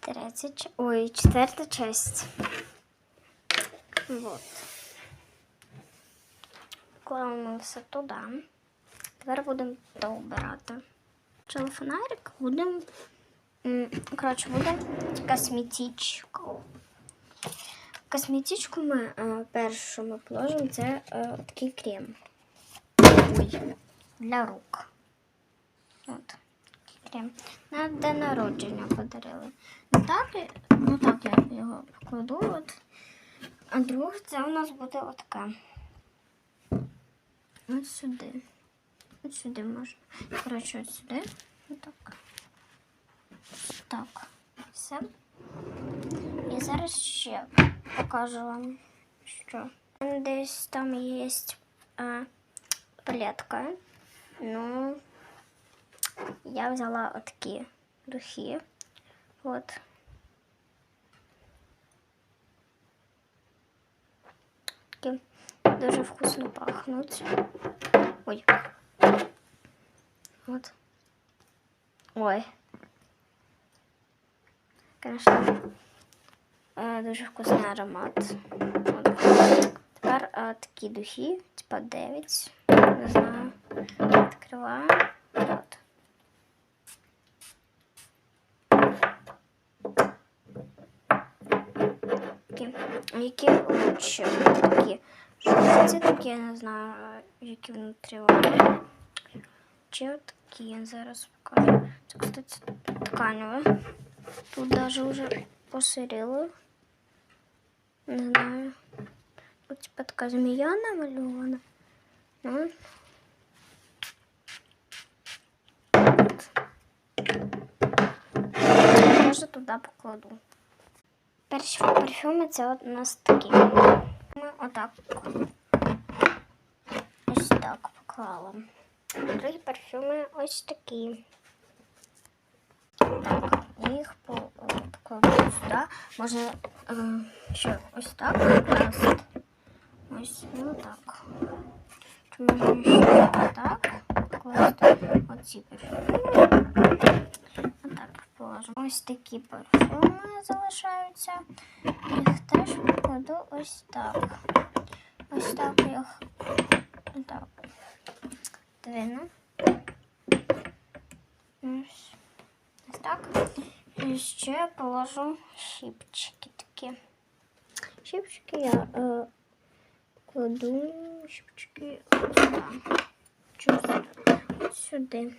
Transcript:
Третя, ой, четверта часть. Вот. Клали все туди. Тепер будемо то обирати. Почали фонарик, будемо. Коротше, буде косметичку. Косметичку ми перше, що ми положимо, це е, такий крем. Ой, для рук. От. Крем. На день народження подарили. Ну так, ну так я його покладу. От. А друге це у нас буде отаке. Ось сюди. Ось сюди можна. Коротше, ось сюди. Отак. Так. Все. І зараз ще покажу вам, що десь там є а, палетка. Ну, я взяла отакі духи. От. Такі дуже вкусно пахнуть. Ой. Вот. Ой. Конечно, е, дуже вкусний аромат. От. Тепер е, такі духи, типа 9. Не знаю. Відкриваю. Які лучше? Такі. Жовті такі, я не знаю, які внутрі вони. Чи от такі, я зараз покажу. Це, кстати, тканеве. Тут даже уже посиріло. Не знаю. Тут типа така змія намальована. Ну. От. Може туди покладу. Перші парфюми це от у нас такі. Ми отак. Ось так поклала. Другі парфюми ось такі. Так, їх по- покладу сюди. Можна е, ще ось так. Ось ну так. Чи можна ще так оці парфюми. Отак положимо. Ось такі парфюми залишаються. Їх теж покладу ось так. Ось так їх так. Двину. Ось. Ось так. І ще положу щипчики такі. Щипчики я е, кладу щипчики ось сюди. Сюди.